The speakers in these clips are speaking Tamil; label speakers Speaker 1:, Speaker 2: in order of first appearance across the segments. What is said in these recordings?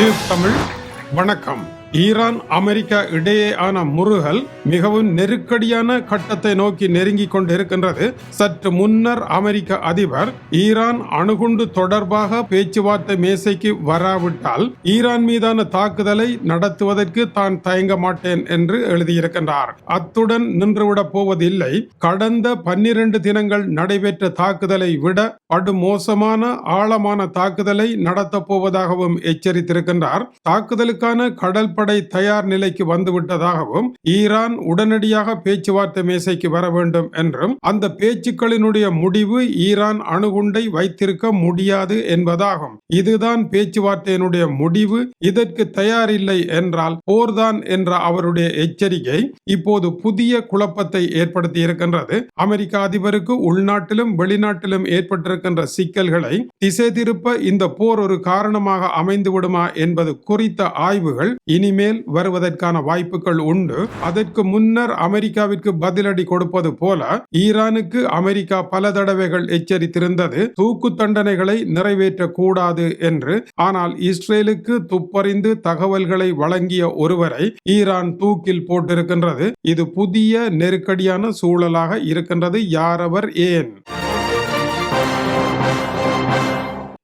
Speaker 1: இது தமிழ் வணக்கம். ஈரான் அமெரிக்கா இடையேயான முருகல் மிகவும் நெருக்கடியான கட்டத்தை நோக்கி நெருங்கிக் கொண்டிருக்கின்றது. சற்று முன்னர் அமெரிக்க அதிபர் ஈரான் அணுகுண்டு தொடர்பாக பேச்சுவார்த்தை மேசைக்கு வராவிட்டால் ஈரான் மீதான தாக்குதலை நடத்துவதற்கு தான் தயங்க மாட்டேன் என்று எழுதியிருக்கின்றார். அத்துடன் நின்றுவிடப் போவதில்லை. கடந்த பன்னிரண்டு தினங்கள் நடைபெற்ற தாக்குதலை விட படுமோசமான ஆழமான தாக்குதலை நடத்தப் போவதாகவும் எச்சரித்திருக்கின்றார். தாக்குதலுக்கான கடல் படை தயார் நிலைக்கு வந்துவிட்டதாகவும் ஈரான் உடனடியாக பேச்சுவார்த்தை மேசைக்கு வர வேண்டும் என்றும் அந்த பேச்சுக்களினுடைய முடிவு ஈரான் அணுகுண்டை வைத்திருக்க முடியாது என்பதாகும். இதுதான் பேச்சுவார்த்தையினுடைய முடிவு. இதற்கு தயாரில்லை என்றால் போர்தான் என்ற அவருடைய எச்சரிக்கை இப்போது புதிய குழப்பத்தை ஏற்படுத்தி இருக்கின்றது அமெரிக்க அதிபருக்கு உள்நாட்டிலும் வெளிநாட்டிலும் ஏற்பட்டிருக்கின்ற சிக்கல்களை திசை திருப்ப இந்த போர் ஒரு காரணமாக அமைந்து விடுமா என்பது குறித்த ஆய்வுகள் இனி இனிமேல் வருவதற்கான வாய்ப்புகள் உண்டு. அதற்கு முன்னர் அமெரிக்காவிற்கு பதிலடி கொடுப்பது போல ஈரானுக்கு அமெரிக்கா பல தடவைகள் எச்சரித்திருந்தது தூக்கு தண்டனைகளை நிறைவேற்றக்கூடாது என்று. ஆனால் இஸ்ரேலுக்கு துப்பறிந்து தகவல்களை வழங்கிய ஒருவரை ஈரான் தூக்கில் போட்டிருக்கின்றது. இது புதிய நெருக்கடியான சூழலாக இருக்கின்றது யாரவர் ஏன்?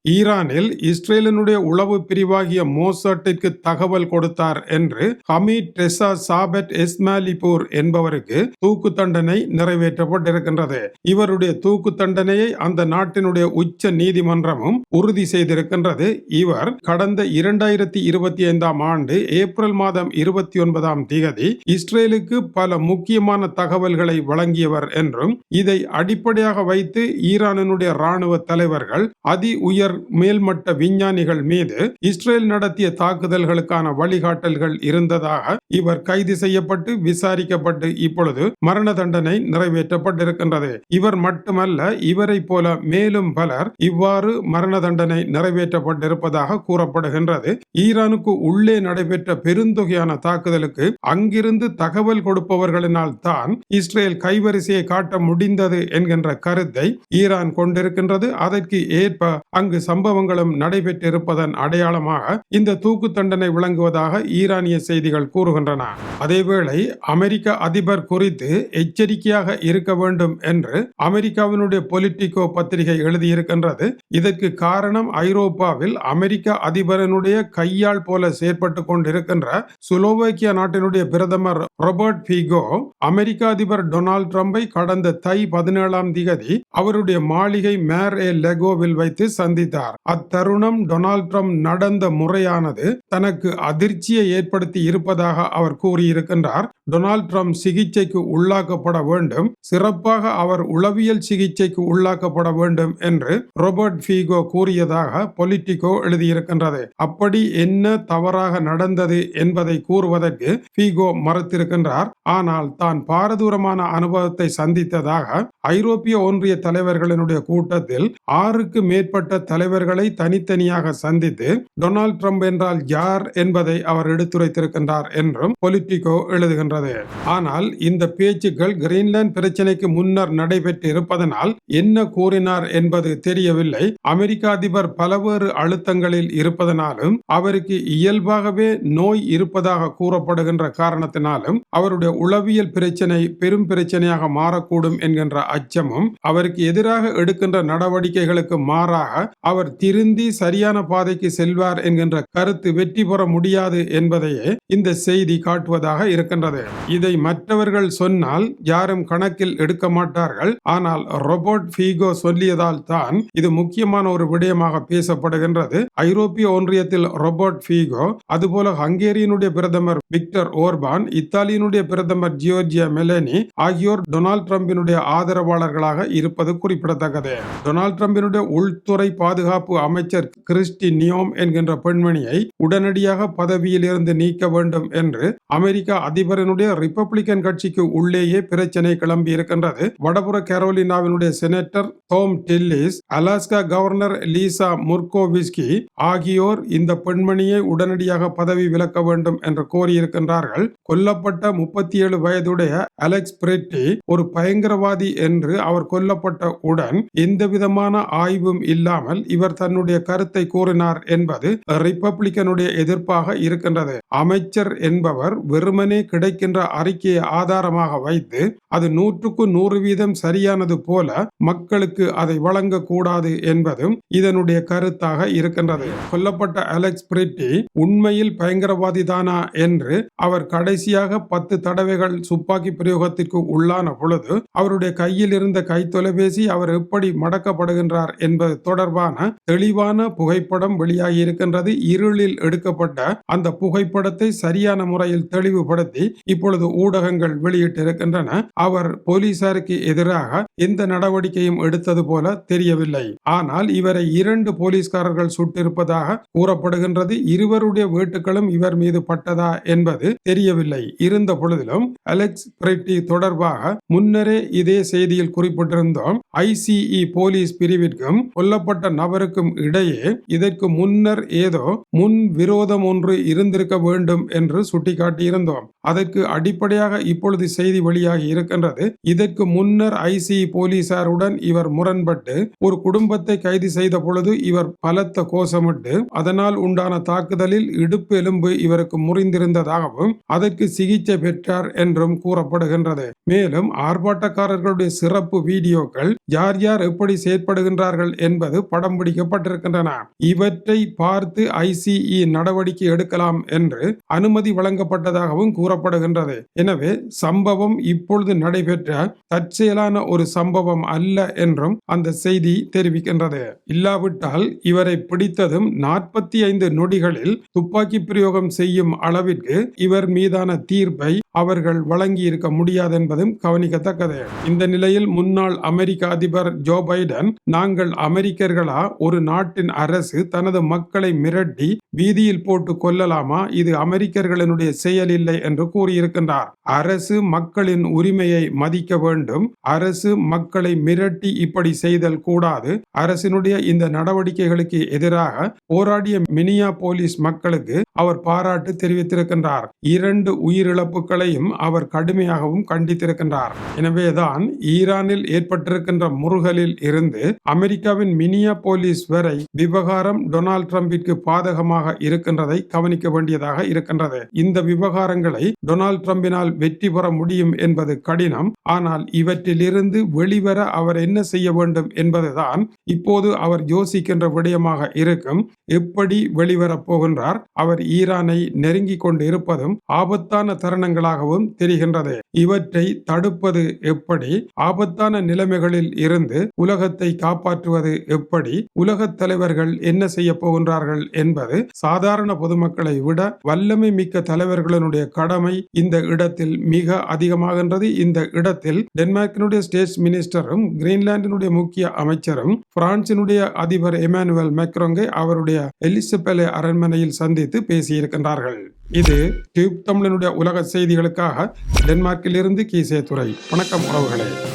Speaker 1: ஈரானில் இஸ்ரேலினுடைய உளவு பிரிவாகிய மோசட்டிற்கு தகவல் கொடுத்தார் என்று ஹமீத் டெசா சாபெட் எஸ்மாலிபூர் என்பவருக்கு தூக்கு தண்டனை நிறைவேற்றப்பட்டிருக்கின்றது. இவருடைய தூக்கு தண்டனையை அந்த நாட்டினுடைய உச்ச நீதிமன்றமும் உறுதி செய்திருக்கின்றது. இவர் கடந்த இரண்டாயிரத்தி இருபத்தி ஐந்தாம் ஆண்டு ஏப்ரல் மாதம் இருபத்தி ஒன்பதாம் தேதி இஸ்ரேலுக்கு பல முக்கியமான தகவல்களை வழங்கியவர் என்றும் இதை அடிப்படையாக வைத்து ஈரானினுடைய ராணுவ தலைவர்கள் அதி உயர் மேல்மட்ட விஞ்ஞானிகள் மீது இஸ்ரேல் நடத்திய தாக்குதல்களுக்கான வழிகாட்டல்கள் இருந்ததாக இவர் கைது செய்யப்பட்டு விசாரிக்கப்பட்டு இப்பொழுது மரண தண்டனை நிறைவேற்றப்பட்டிருக்கின்றது. இவர் மட்டுமல்ல இவரை போல மேலும் பலர் இவ்வாறு மரண தண்டனை நிறைவேற்றப்பட்டிருப்பதாக கூறப்படுகின்றது. ஈரானுக்கு உள்ளே நடைபெற்ற பெருந்தொகையான தாக்குதலுக்கு அங்கிருந்து தகவல் கொடுப்பவர்களினால் தான் இஸ்ரேல் கைவரிசையை காட்ட முடிந்தது என்கின்ற கருத்தை ஈரான் கொண்டிருக்கின்றது. அதற்கு ஏற்ப அங்கு சம்பவங்களும் நடைபெற்றிருப்பதன் அடையாளமாக இந்த தூக்கு தண்டனை விளங்குவதாக ஈரானிய செய்திகள் கூறுகின்றன. அதேவேளை அமெரிக்க அதிபர் குறித்து எச்சரிக்கையாக இருக்க வேண்டும் என்று அமெரிக்காவினுடைய பொலிட்டிகோ பத்திரிகை எழுதியிருக்கின்றது. இதற்கு காரணம் ஐரோப்பாவில் அமெரிக்க அதிபரனுடைய கையால் போல செயற்பட்டு கொண்டிருக்கின்ற சுலோவேக்கியா நாட்டினுடைய பிரதமர் ரொபர்ட் பீகோ அமெரிக்க அதிபர் டொனால்ட் ட்ரம்பை கடந்த தை பதினேழாம் திகதி அவருடைய மாளிகை மேர் ஏ லெகோவில் வைத்து சந்தித்தார். தெரிவித்தார் அத்தருணம் டொனால்ட் ட்ரம்ப் நடந்த முறையானது தனக்கு அதிர்ச்சியை ஏற்படுத்தி இருப்பதாக அவர் கூறியிருக்கின்றார். டொனால்ட் ட்ரம்ப் சிகிச்சைக்கு உள்ளாக்கப்பட வேண்டும். சிறப்பாக அவர் உளவியல் சிகிச்சைக்கு உள்ளாக்கப்பட வேண்டும் என்று ரோபர்ட் ஃபீகோ கூறியதாக பொலிட்டிகோ எழுதியிருக்கின்றது. அப்படி என்ன தவறாக நடந்தது என்பதை கூறுவதற்கு ஃபீகோ மறுத்திருக்கின்றார். ஆனால் தான் பாரதூரமான அனுபவத்தை சந்தித்ததாக ஐரோப்பிய ஒன்றிய தலைவர்களினுடைய கூட்டத்தில் ஆறுக்கு மேற்பட்ட தலை தலைவர்களை தனித்தனியாக சந்தித்து டொனால்ட் ட்ரம்ப் என்றால் யார் என்பதை அவர் எடுத்துரைத்திருக்கின்றார் என்றும் பொலிட்டிகோ எழுதுகின்றது. ஆனால் இந்த பேச்சுக்கள் கிரீன்லாந்து பிரச்சனைக்கு முன்னர் நடைபெற்று இருப்பதனால் என்ன கூறினார் என்பது தெரியவில்லை. அமெரிக்க அதிபர் பலவேறு அழுத்தங்களில் இருப்பதனாலும் அவருக்கு இயல்பாகவே நோய் இருப்பதாக கூறப்படுகின்ற காரணத்தினாலும் அவருடைய உளவியல் பிரச்சனை பெரும் பிரச்சனையாக மாறக்கூடும் என்கின்ற அச்சமும் அவருக்கு எதிராக எடுக்கின்ற நடவடிக்கைகளுக்கு மாறாக அவர் திருந்தி சரியான பாதைக்கு செல்வார் என்கின்ற கருத்து வெற்றி பெற முடியாது என்பதையே இந்த செய்தி காட்டுவதாக இருக்கின்றது. இதை மற்றவர்கள் சொன்னால் யாரும் கணக்கில் எடுக்க மாட்டார்கள். ஆனால் ரொபோட் ஃபீகோ சொல்லியதால் தான் இது முக்கியமான ஒரு விடயமாக பேசப்படுகின்றது. ஐரோப்பிய ஒன்றியத்தில் ரொபோட் ஃபீகோ அதுபோல ஹங்கேரியனுடைய பிரதமர் விக்டர் ஓர்பான் இத்தாலியினுடைய பிரதமர் ஜியோர்ஜியா மெலனி ஆகியோர் டொனால்ட் ட்ரம்பினுடைய ஆதரவாளர்களாக இருப்பது குறிப்பிடத்தக்கது. டொனால்ட் ட்ரம்பினுடைய உள்துறை பாதுகாப்பு பாதுகாப்பு அமைச்சர் கிறிஸ்டி நியோம் என்கின்ற பெண்மணியை உடனடியாக பதவியிலிருந்து நீக்க வேண்டும் என்று அமெரிக்க அதிபரனுடைய ரிப்பப்ளிகன் கட்சிக்கு உள்ளேயே பிரச்சனை கிளம்பி இருக்கின்றது. வடபுற கரோலினாவினுடைய senator Thom Tillis Alaska governor Lisa Murkowski ஆகியோர் இந்த பெண்மணியை உடனடியாக பதவி விலக்க வேண்டும் என்று கோரியிருக்கின்றார்கள். கொல்லப்பட்ட முப்பத்தி ஏழு வயதுடைய அலெக்ஸ் பிரெட்டி ஒரு பயங்கரவாதி என்று அவர் கொல்லப்பட்ட உடன் எந்த விதமான ஆய்வும் இல்லாமல் இவர் தன்னுடைய கருத்தை கூறினார் என்பது ரிப்பப்ளிக்கனுடைய எதிர்ப்பாக இருக்கின்றது. அமைச்சர் என்பவர் வெறுமனே கிடைக்கின்ற அறிக்கையை ஆதாரமாக வைத்து அது நூற்றுக்கு நூறு வீதம் சரியானது போல மக்களுக்கு அதை வழங்கக்கூடாது என்பதும் இதனுடைய கருத்தாக இருக்கின்றது. கொல்லப்பட்ட அலெக்ஸ் பிரிட்டி உண்மையில் பயங்கரவாதி தானா என்று அவர் கடைசியாக பத்து தடவைகள் துப்பாக்கி பிரயோகத்திற்கு உள்ளான பொழுது அவருடைய கையில் இருந்த கை தொலைபேசி அவர் எப்படி மடக்கப்படுகின்றார் என்பது தொடர்பான தெளிவான புகைப்படம் வெளியாகி இருக்கின்றது இருளில் எடுக்கப்பட்ட அந்த புகைப்படத்தை சரியான முறையில் தெளிவுபடுத்தி இப்பொழுது ஊடகங்கள் வெளியிட்டிருக்கின்றன. அவர் போலீசாருக்கு எதிராக எந்த நடவடிக்கையும் எடுத்தது போல தெரியவில்லை. ஆனால் இவரை இரண்டு போலீஸ்காரர்கள் சுட்டிருப்பதாக கூறப்படுகின்றது. இருவருடைய வீட்டுகளும் இவர் மீது பட்டதா என்பது தெரியவில்லை. இருந்த பொழுதிலும் அலெக்ஸ் பிரெட்டி தொடர்பாக முன்னரே இதே செய்தியில் குறிப்பிட்டிருந்தோம். ஐசிஇ போலீஸ் பிரிவிற்கும் கொல்லப்பட்ட நபருக்கும் இடையே இதற்கு முன்னர் ஏதோ முன் விரோதம் ஒன்று இருந்திருக்க வேண்டும் என்று சுட்டிக்காட்டியிருந்தோம். அதற்கு அடிப்படையாக இப்பொழுது செய்தி வெளியாகி இருக்கின்றது. இதற்கு முன்னர் ஐசி போலீசாருடன் இவர் முரண்பட்டு ஒரு குடும்பத்தை கைது செய்த பொழுது இவர் பலத்த கோஷமிட்டு அதனால் உண்டான தாக்குதலில் இடுப்பு எலும்பு இவருக்கு முறிந்திருந்ததாகவும் அதற்கு சிகிச்சை பெற்றார் என்றும் கூறப்படுகின்றது. மேலும் ஆர்ப்பாட்டக்காரர்களுடைய சிறப்பு வீடியோக்கள் யார் யார் எப்படி செயற்படுகின்றார்கள் என்பது படம் பிடிக்கப்பட்டிருக்கின்றன. இவற்றை பார்த்து ஐசிஇ நடவடிக்கை எடுக்கலாம் என்று அனுமதி வழங்கப்பட்டதாகவும் கூறப்படுகின்றது எனவே சம்பவம் இப்பொழுது நடைபெற்ற தற்செயலான ஒரு சம்பவம் அல்ல என்றும் அந்த செய்தி தெரிவிக்கின்றது. இல்லாவிட்டால் இவரை பிடித்ததும் நாற்பத்தி ஐந்து நொடிகளில் துப்பாக்கி பிரயோகம் செய்யும் அளவிற்கு இவர் மீதான தீர்ப்பை அவர்கள் வழங்கி இருக்க முடியாது என்பதும் கவனிக்கத்தக்கது. இந்த நிலையில் முன்னாள் அமெரிக்க அதிபர் ஜோ பைடன் நாங்கள் அமெரிக்கர்களா? ஒரு நாட்டின் அரசு தனது மக்களை மிரட்டி வீதியில் போட்டு கொல்லலாமா? இது அமெரிக்கர்களினுடைய செயல் இல்லை என்று கூறியிருக்கின்றார். அரசு மக்களின் உரிமையை மதிக்க வேண்டும். அரசு மக்களை மிரட்டி இப்படி செய்தல் கூடாது. அரசினுடைய இந்த நடவடிக்கைகளுக்கு எதிராக போராடிய மினியா போலீஸ் மக்களுக்கு அவர் பாராட்டு தெரிவித்திருக்கின்றார். இரண்டு உயிரிழப்புகளையும் அவர் கடுமையாகவும் கண்டித்திருக்கின்றார். எனவேதான் ஈரானில் ஏற்பட்டிருக்கின்ற முருகலில் இருந்து அமெரிக்காவின் மினியா போலீஸ் வரை விவகாரம் டொனால்ட் ட்ரம்பிற்கு பாதகமாக இருக்கின்றதை கவனிக்க வேண்டியதாக இருக்கின்றது. இந்த விவகாரங்களை டொனால்ட் ட்ரம்பினால் வெற்றி பெற முடியும் என்பது கடினம். ஆனால் இவற்றிலிருந்து வெளிவர அவர் என்ன செய்ய வேண்டும் என்பதுதான் இப்போது அவர் யோசிக்கின்ற விடயமாக இருக்கும். எப்படி வெளிவரப் போகின்றார்? அவர் ஈரானை நெருங்கி கொண்டு இருப்பதும் ஆபத்தான தருணங்களாகவும் தெரிகின்றது. இவற்றை தடுப்பது எப்படி? ஆபத்தான நிலைமைகளில் இருந்து உலகத்தை காப்பாற்றுவது எப்படி? உலகத் தலைவர்கள் என்ன செய்ய போகின்றார்கள் என்பது சாதாரண பொதுமக்களை விட வல்லமை மிக்க தலைவர்களினுடைய கடமை இந்த இடத்தில் மிக அதிகமாகின்றது. இந்த இடத்தில் டென்மார்க்கினுடைய ஸ்டேட் மினிஸ்டரும் கிரீன்லாண்டினுடைய முக்கிய அமைச்சரும் பிரான்சினுடைய அதிபர் எமானுவல் மெக்ரோங்கை அவருடைய எலிசபெலே அரண்மனையில் சந்தித்து பேசியிருக்கின்றார்கள். இது டியூப் தமிழனுடைய உலக செய்திகளுக்காக டென்மார்க்கிலிருந்து கீசே துறை வணக்கம் உறவுகளே.